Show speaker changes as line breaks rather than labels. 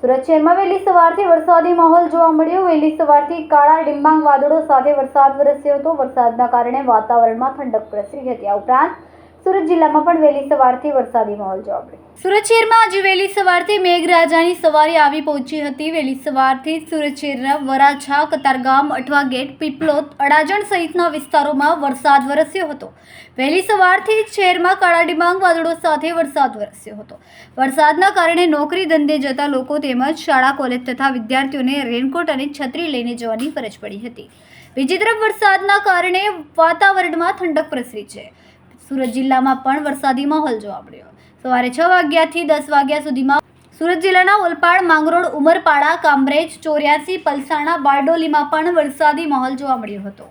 સુરત શહેરમાં વહેલી સવારથી વરસાદી માહોલ જોવા મળ્યો. વહેલી સવારથી કાળા ડિંબાંગ વાદળો સાથે વરસાદ વરસ્યો હતો. વરસાદના કારણે વાતાવરણમાં ઠંડક પ્રસરી હતી. આ ઉપરાંત સુરત જિલ્લામાં પણ વહેલી સવારથી વરસાદી માહોલ જોવા મળ્યો સુરત શહેરમાં આજે વહેલી સવારથી મેઘરાજાની સવારી આવી પહોંચી હતી. વહેલી સવારથી સુરત શહેરના વરાછા કતારગામ અઠવા ગેટ, પીપલોદ, અડાજણ સહિતના વિસ્તારોમાં વરસાદ વરસ્યો હતો. વહેલી સવારથી જ શહેરમાં કાળા ડિબાંગ વાદળો સાથે વરસાદ વરસ્યો હતો. વરસાદના કારણે નોકરી ધંધે જતા લોકો તેમજ શાળા, કોલેજ તથા વિદ્યાર્થીઓને રેનકોટ અને છત્રી લઈને જવાની ફરજ પડી હતી. બીજી તરફ વરસાદના કારણે વાતાવરણમાં ઠંડક પ્રસરી છે. સુરત જિલ્લામાં પણ વરસાદી માહોલ જોવા મળ્યો. સવારે છ વાગ્યાથી દસ વાગ્યા સુધીમાં સુરત જિલ્લાના ઓલપાડ, માંગરોળ, ઉમરપાડા, કામરેજ, ચોર્યાસી, પલસાણા, બારડોલીમાં પણ વરસાદી માહોલ જોવા મળ્યો હતો.